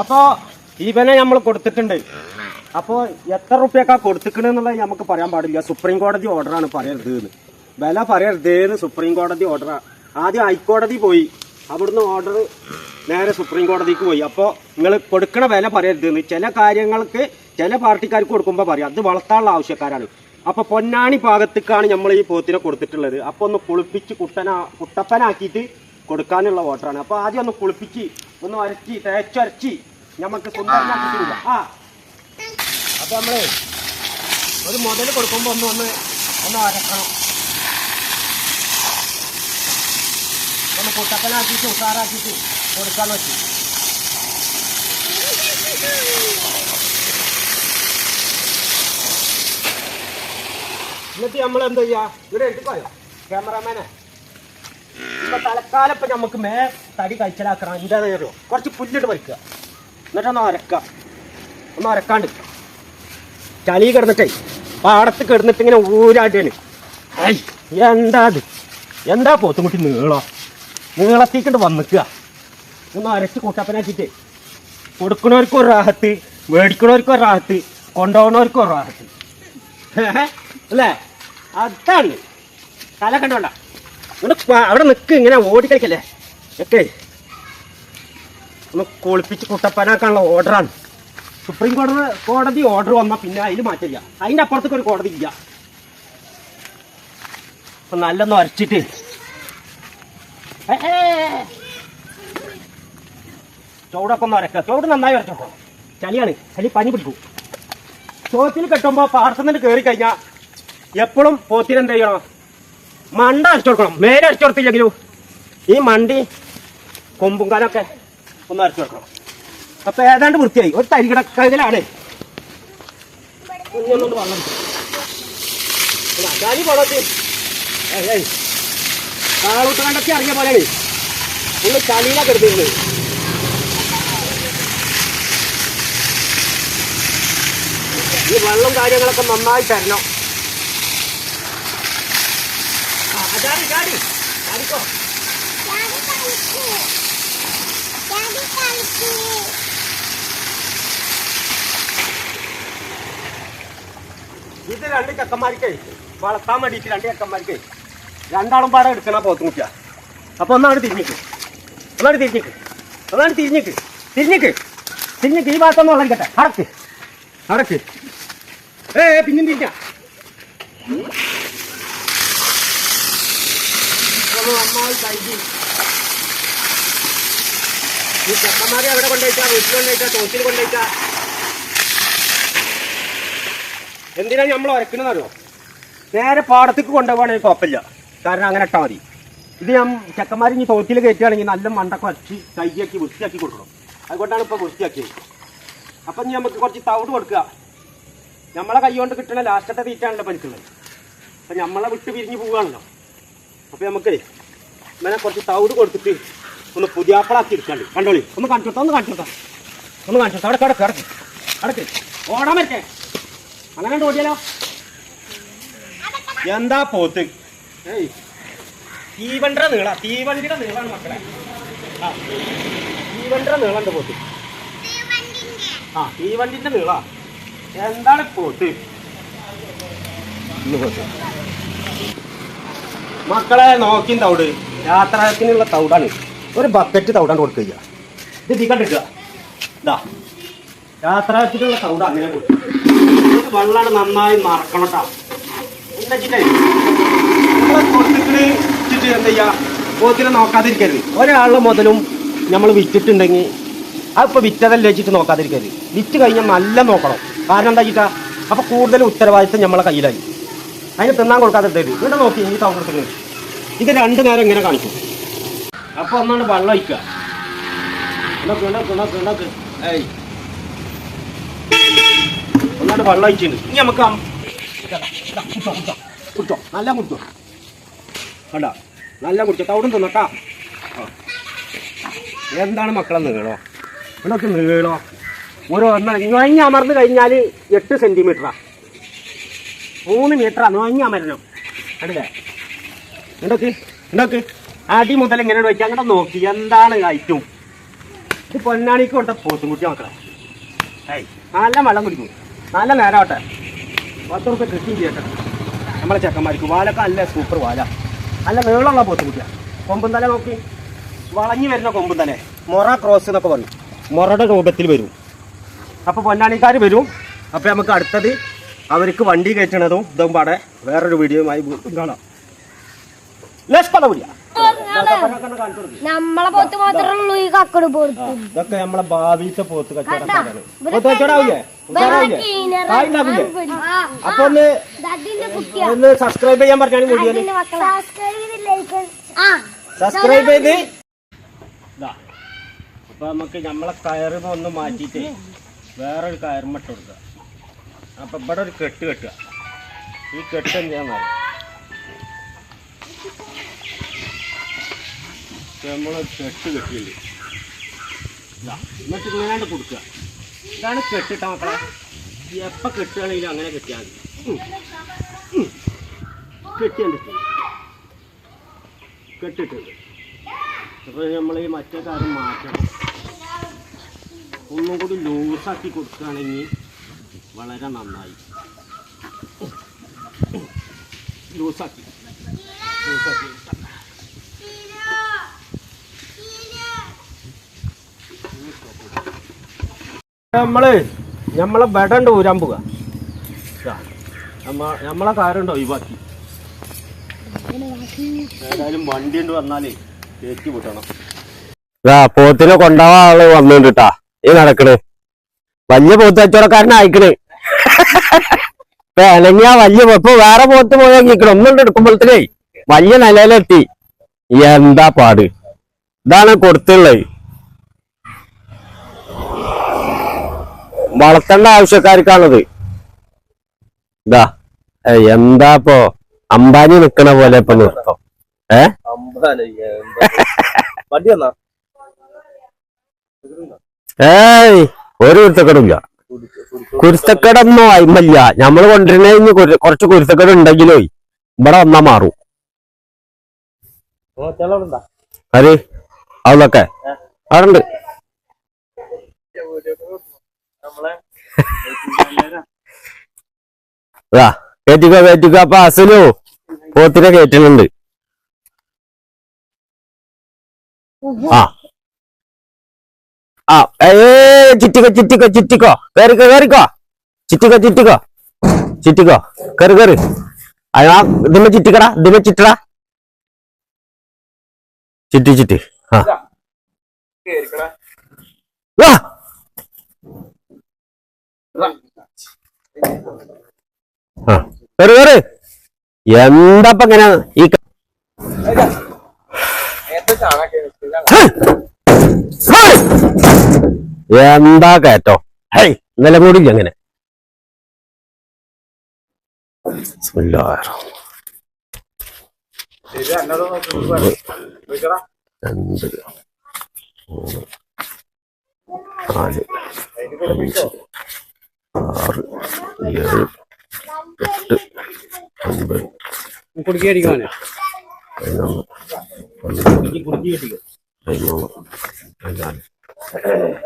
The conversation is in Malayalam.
അപ്പോ ഇവനെ നമ്മൾ കൊടുത്തിട്ടുണ്ട്. അപ്പോ എത്ര റുപ്യൊക്കെ കൊടുത്തിക്കണെന്നുള്ളത് നമുക്ക് പറയാൻ പാടില്ല. സുപ്രീം കോടതി ഓർഡറാണ് പറയരുത് എന്ന് വില പറയരുത് എന്ന് സുപ്രീം കോടതി ഓർഡറാ ആദ്യം ഹൈക്കോടതി പോയി. അവിടുന്ന് ഓർഡർ നേരെ സുപ്രീം കോടതിക്ക് പോയി. അപ്പോൾ നിങ്ങൾ കൊടുക്കണ വില പറയരുത് എന്ന് ചില കാര്യങ്ങൾക്ക് ചില പാർട്ടിക്കാർക്ക് കൊടുക്കുമ്പോൾ പറയാം. അത് വളർത്താനുള്ള ആവശ്യക്കാരാണ്. അപ്പോൾ പൊന്നാണി ഭാഗത്തേക്കാണ് നമ്മൾ ഈ പോത്തിനെ കൊടുത്തിട്ടുള്ളത്. അപ്പോൾ ഒന്ന് കുളിപ്പിച്ച് കുട്ടന കുട്ടപ്പനാക്കിയിട്ട് കൊടുക്കാനുള്ള വോട്ടറാണ് അപ്പൊ ആദ്യം ഒന്ന് കുളിപ്പിച്ച് ഒന്ന് അരച്ചി തേച്ചരച്ചി നമുക്ക് സ്വന്തം ആ. അപ്പൊ നമ്മൾ ഒരു മുതൽ കൊടുക്കുമ്പോ ഒന്ന് ഒന്ന് ഒന്ന് അരക്കണം. ഒന്ന് കുട്ടപ്പനാക്കിയിട്ട് ഉഷാറാക്കിയിട്ട് കൊടുക്കാൻ വെച്ചു എന്നിട്ട് നമ്മൾ എന്താ ചെയ്യാ? ഇവിടെ എടുത്തോയോ ക്യാമറാമാനെ ഇപ്പൊ തലക്കാലം ഇപ്പൊ നമുക്ക് മേ തടി കഴിച്ചലാക്കണം. എന്താ അറിയോ കുറച്ച് പുല്ലിട്ട് വലിക്കുക എന്നിട്ടൊന്ന് അരക്കാം ഒന്ന് അരക്കാണ്ട്. ചളി കിടന്നിട്ടേ പാടത്ത് കിടന്നിട്ട് ഇങ്ങനെ ഊരാട്ടാണ് ഐ എന്താ അത്? എന്താ പോത്തുമുട്ടി നീളോ? നീളത്തേക്കിട്ട് വന്നിക്കുക. ഒന്ന് അരച്ച് കൂട്ടപ്പനാക്കിയിട്ട്. കൊടുക്കണവർക്കും ഒരു റാഹത്ത് മേടിക്കണവർക്കും ഒരു റാഹത്ത് കൊണ്ടുപോകണവർക്കും ഒരു റാഹത്ത്. അല്ലേ? അതാണ്. തല കണ്ടോണ്ട? അവിടെ നിൽക്ക് ഇങ്ങനെ ഓടിക്കളിക്കല്ലേ ഒക്കെ. ഒന്ന് കുളിപ്പിച്ച് കുട്ടപ്പനാക്കാനുള്ള ഓർഡറാണ്. സുപ്രീം കോടതി കോടതി ഓർഡർ വന്നാൽ പിന്നെ അതിൽ മാറ്റില്ല അതിന്റെ അപ്പുറത്തേക്ക് ഒരു കോടതി ഇല്ല. അപ്പൊ നല്ലൊന്ന് അരച്ചിട്ട്. ചൂടൊക്കെ ഒന്ന് അരക്കുക ചൂട് നന്നായി വരച്ചോട്ടോ ചളിയാണ്. ചളി പനി പിടിക്കും. ചോത്തിൽ കെട്ടുമ്പോൾ പാർസന്നിട്ട് കയറി കഴിഞ്ഞാൽ എപ്പോഴും പോത്തിനെന്ത് ചെയ്യണം? മണ്ട അരച്ചു കൊടുക്കണം. മേലെ അരച്ചു കൊടുത്തില്ലെങ്കിലും ഈ മണ്ടി കൊമ്പും കാലൊക്കെ ഒന്ന് അരച്ചു കൊടുക്കണം. അപ്പൊ ഏതാണ്ട് വൃത്തിയായി. ഒരു തരി കിടക്കതിലാണ് കുഞ്ഞൊന്നുകൊണ്ട് വെള്ളം ചാലി പോളത്തി കാളൂട്ട് കണ്ടൊക്കെ ഇറങ്ങിയ പോലെയാണ്. ഫുള്ള് ചളിയിലാ കിടന്നിരുന്നത് ഈ വെള്ളം കാര്യങ്ങളൊക്കെ നന്നായി തരണം ആ, ചാടി ചാടി. ചാടിക്കോ. ഇത് രണ്ട് ചക്കന്മാർക്കേ വളർത്താൻ വേണ്ടിയിട്ട് രണ്ട് ചെക്കന്മാർക്ക്. രണ്ടാളും പാടെ എടുക്കണ പോത്തുമുട്ടിയ അപ്പൊ ഒന്നാണ് തിരിഞ്ഞിക്ക് ഒന്നാണ് തിരിഞ്ഞിക്ക് ഒന്നാണ് തിരിഞ്ഞിക്ക് തിരിഞ്ഞിക്ക് തിരിഞ്ഞിക്ക് ഈ ഭാഗത്തൊന്നും വളരിക്കട്ടെ അടക്ക് അടക്ക് ഏ പിന്നും തിരിഞ്ഞ. കഴുകി ഈ ചെക്കന്മാരെ എവിടെ കൊണ്ടുപോയിട്ടാ വീട്ടിൽ കൊണ്ടുപോയിട്ടാ തോട്ടിൽ നമ്മൾ വരക്കണെന്നറിയോ നേരെ പാടത്തേക്ക് കൊണ്ടുപോകണമെങ്കിൽ കുഴപ്പമില്ല. കാരണം അങ്ങനെ ഇട്ടാൽ മതി. ഇത് ഞാൻ ചെക്കന്മാർ ഇനി തോട്ടിൽ കയറ്റുകയാണെങ്കിൽ നല്ല മണ്ടൊക്കെ വരച്ച് കൈയാക്കി വൃത്തിയാക്കി കൊടുക്കണം. അതുകൊണ്ടാണ് ഇപ്പോൾ വൃത്തിയാക്കിയത്. അപ്പം ഇനി നമുക്ക് കുറച്ച് തവിട് കൊടുക്കുക. നമ്മളെ കൈ കൊണ്ട് കിട്ടണ ലാസ്റ്റത്തെ തീറ്റാണല്ലോ പനിക്കുള്ളത്. അപ്പം നമ്മളെ വിട്ട് പിരിഞ്ഞ് പോവുകയാണല്ലോ. അപ്പം നമുക്ക് ഇങ്ങനെ കുറച്ച് തവിട് കൊടുത്തിട്ട് ഒന്ന് പുതിയാപ്പളാക്കി എടുക്കാണ്ട്. കണ്ടോളി? ഒന്ന് കാണിച്ചു കൊടുത്താ ഒന്ന് കാണിച്ചു ഒന്ന് കാണിച്ചു കൊടുത്താ. അവിടെ കിടക്ക് കിടക്ക് കിടക്ക്. ഓടാൻ പറ്റേ അങ്ങനെ ഓടിയാലോ? എന്താ പോത്ത്? ഏയ്. തീവണ്ടിയുടെ നീള തീവണ്ടിയുടെ നീളാണ് മക്കളെ. ആ തീവണ്ടിയുടെ നീളണ്ട് പോത്ത്. ആ തീവണ്ടിന്റെ നീള. എന്താണ് പോത്ത്? ഇന്ന് പോത്ത്. മക്കളെ നോക്കി തൗട് യാത്രത്തിനുള്ള തൗടാണ് ഒരു ബക്കറ്റ് തൗടാണ് കൊടുക്കുക. ഇത് തീ കണ്ടിട്ടുക ഇതാ. യാത്രത്തിനുള്ള തൗട അങ്ങനെ കൊടുക്കുക. വെള്ളമാണ് നന്നായി മറക്കണം കേട്ടോ എന്താ വെച്ചിട്ടേ എന്താ പോത്തിനെ നോക്കാതിരിക്കരുത്. ഒരാളുടെ മുതലും നമ്മൾ വിറ്റിട്ടുണ്ടെങ്കിൽ അതിപ്പോൾ വിറ്റതല്ലേ വെച്ചിട്ട് നോക്കാതിരിക്കരുത്. വിറ്റ് കഴിഞ്ഞാൽ നല്ല നോക്കണം. കാരണം എന്താ വെച്ചിട്ടാ അപ്പൊ കൂടുതൽ ഉത്തരവാദിത്തം നമ്മളെ കയ്യിലായി. അതിന് തിന്നാൻ കൊടുക്കാതെ തരും ഇവിടെ നോക്കി ഈ കൊടുക്കുന്നത് ഇത് രണ്ടു നേരം ഇങ്ങനെ കാണിക്കും. അപ്പൊ ഒന്നാണ് വെള്ളം ഒഴിക്കുക. ഇണക്ക് ഒന്നാണ് വെള്ളം ഒഴിച്ചിട്ടുണ്ട്. ഇനി നമുക്ക് കുടിച്ചോ നല്ല കുടിച്ചോ. കണ്ട? നല്ല കുടിച്ചോ. തവിടും തിന്നട്ടാ. എന്താണ് മക്കളെ നീളോ? ഇവിടെ നീളോ. ഓരോ ഇങ്ങനെ അമർന്ന് കഴിഞ്ഞാൽ എട്ട് സെന്റിമീറ്ററാ മൂന്ന് മീറ്റർ നുഴഞ്ഞ് മരണം. ഉണ്ടോക്ക് അടി മുതൽ ഇങ്ങനെ വെച്ച് അങ്ങോട്ട് നോക്കി എന്താണ് ഐറ്റും ഇത് പൊന്നാണിക്ക് കൊണ്ട പോത്തുംകുട്ടി മക്കളെ. ഏയ് നല്ല വെള്ളം കുടിക്കും. നല്ല നേരാവട്ടെ പത്ത് റുപ്യ കൃഷി ചെയ്യട്ടെ. നമ്മളെ ചെക്കന്മാർക്ക് വാലൊക്കെ നല്ല സൂപ്പർ വാല. നല്ല നീളമുള്ള പോത്തുകുട്ടിയാണ് കൊമ്പും തല നോക്കി. വളഞ്ഞു വരുന്ന കൊമ്പും തല. മൊറ ക്രോസ് എന്നൊക്കെ പറഞ്ഞു. മൊറയുടെ രൂപത്തിൽ വരും. അപ്പോൾ പൊന്നാണിക്കാർ വരും. അപ്പോൾ നമുക്ക് അടുത്തത് അവർക്ക് വണ്ടി കയറ്റണതും ഇതും പാടെ വേറൊരു വീഡിയോയുമായി വീണ്ടും കാണാം. നമ്മളെ പോത്ത് മാത്രമേ ഈ കക്കട് പോത്ത്. ഇതൊക്കെ നമ്മളെ ഭാവിയിലത്തെ പോത്ത് കച്ചവടക്കാരാണ് പോത്ത് കച്ചവടാവില്ലേ? അപ്പൊ ഒന്ന് ഒന്ന് സബ്സ്ക്രൈബ് ചെയ്യാൻ പറഞ്ഞാണ് വീഡിയോയിൽ ആ. സബ്സ്ക്രൈബ് ചെയ്ത്. അപ്പൊ നമുക്ക് നമ്മളെ കയറിന്ന് ഒന്ന് മാറ്റിയിട്ട് വേറൊരു കയറുമിട്ട് കൊടുക്കുക അപ്പൊ ഇവിടെ ഒരു കെട്ട് കെട്ടുക. ഈ കെട്ട് എന്ത് ചെയ്യാൻ നമ്മൾ കെട്ട് കെട്ടില്ലേ എന്നിട്ട് ഇങ്ങനെ കൊടുക്കുക. ഇതാണ് കെട്ടിട്ട മക്കളെ. എപ്പോൾ കെട്ടുകയാണെങ്കിലും അങ്ങനെ കെട്ടിയാൽ മതി. കെട്ടിയുണ്ട് കെട്ടിട്ടുണ്ട്. അപ്പോൾ നമ്മൾ ഈ മറ്റേ കാര്യം മാറ്റണം. ഒന്നും കൂടി ലൂസാക്കി കൊടുക്കുകയാണെങ്കിൽ വളരെ നന്നായി. ലൂസാക്കി ലൂസാക്കി നമ്മൾ നമ്മളെ ബെഡണ്ട് ഊരാൻ പോക നമ്മളെ കാരണ്ടോ ഒഴിവാക്കി? ഏതായാലും വണ്ടി ഉണ്ട് വന്നാലേ കയറ്റി വിട്ടണം പോത്തിനെ കൊണ്ടുപോകാൻ ആൾ വന്നിട്ടാ ഈ നടക്കണേ. വലിയ പോത്ത് കച്ചവടക്കാരനെ ഇണങ്ങിയ വലിയ ഇപ്പൊ വേറെ പോത്ത് പോയാൽ നിൽക്കണം ഒന്നുകൊണ്ട് എടുക്കുമ്പോഴത്തേക്കേ വലിയ നിലയിലെത്തി. എന്താ പാട്? ഇതാണ് കൊടുത്തുള്ളത്. വളർത്തേണ്ട ആവശ്യക്കാർക്കാണത്. ഇതാ. എന്താ ഇപ്പോ? അംബാനി നിക്കണ പോലെ ഇപ്പൊ നിർത്തോ ഏ? ഏയ് ഒരു കുരുത്തക്കേടില്ല കുരുത്തക്കേടൊന്നും അയിമല്ല ഞമ്മൾ കൊണ്ടുവരുന്ന കുറച്ച് കുരുത്തക്കേട് ഉണ്ടെങ്കിലോ ഇവിടെ വന്നാ മാറും. അത് അതൊക്കെ അവിടെ നമ്മളെ കയറ്റിക്കോ കയറ്റിക്കോ അപ്പൊ അസലു പോത്തിനെ കയറ്റുന്നുണ്ട് ആ. ആ ഏ ചിറ്റിക്കോ ചിറ്റിക്കോ ചിറ്റിക്കോ കയറിക്കോ കയറിക്കോ ചിറ്റിക്കോ ചിറ്റിക്കോ ചിറ്റിക്കോ കേറി കേറി അയാ ഇതിമ ചിറ്റിക്കടാ ഇതിമ ചിറ്റടാ ചിറ്റി ചിറ്റി ആ വാ ആ ഇങ്ങനെ ഈ എന്താ കേട്ടോ? ഹൈ ഇന്നലെ കൂടി എങ്ങനെ അങ്ങനെ രണ്ട് മൂന്ന് നാല് അഞ്ച് ആറ് ഏഴ് എട്ട് ഒൻപത് പതിനൊന്ന് പന്ത്രണ്ട് I know. Hang on. Oh.